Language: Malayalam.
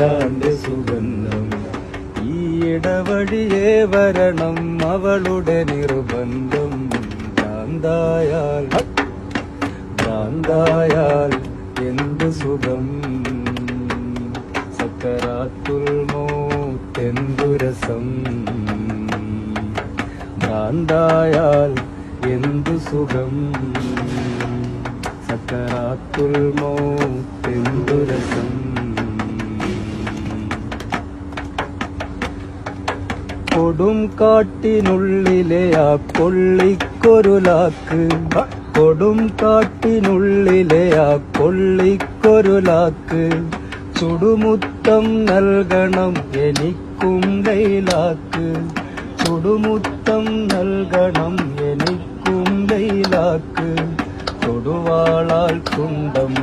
ലൈലാന്റെ സുഗന്ധം. ഈ ഇടവഴിയെ വരണം അവളുടെ നിർബന്ധം. ഭ്രാന്തായാൽ ഭ്രാന്തായാൽ എന്ത് സുഖം? സക്കരാത്തുൽ മോത്തെന്തു രസം? ഭ്രാന്തായാൽ എന്തു സുഖം? സക്കരാത്തുൽ മോത്തെന്തു കൊടും കാട്ടിനുള്ളിലെ ആ കൊള്ളിക്കൊരുലാക്ക്. കൊടും കാട്ടിനുള്ളിലെ ആ കൊള്ളിക്കൊരുലാക്ക്. ചുടുമുത്തം നൽകണം എനിക്കും ലൈലാക്ക്. ചുടുമുത്തം നൽകണം എനിക്കും ലൈലാക്ക്. കൊടുവാളാൽ കുണ്ടം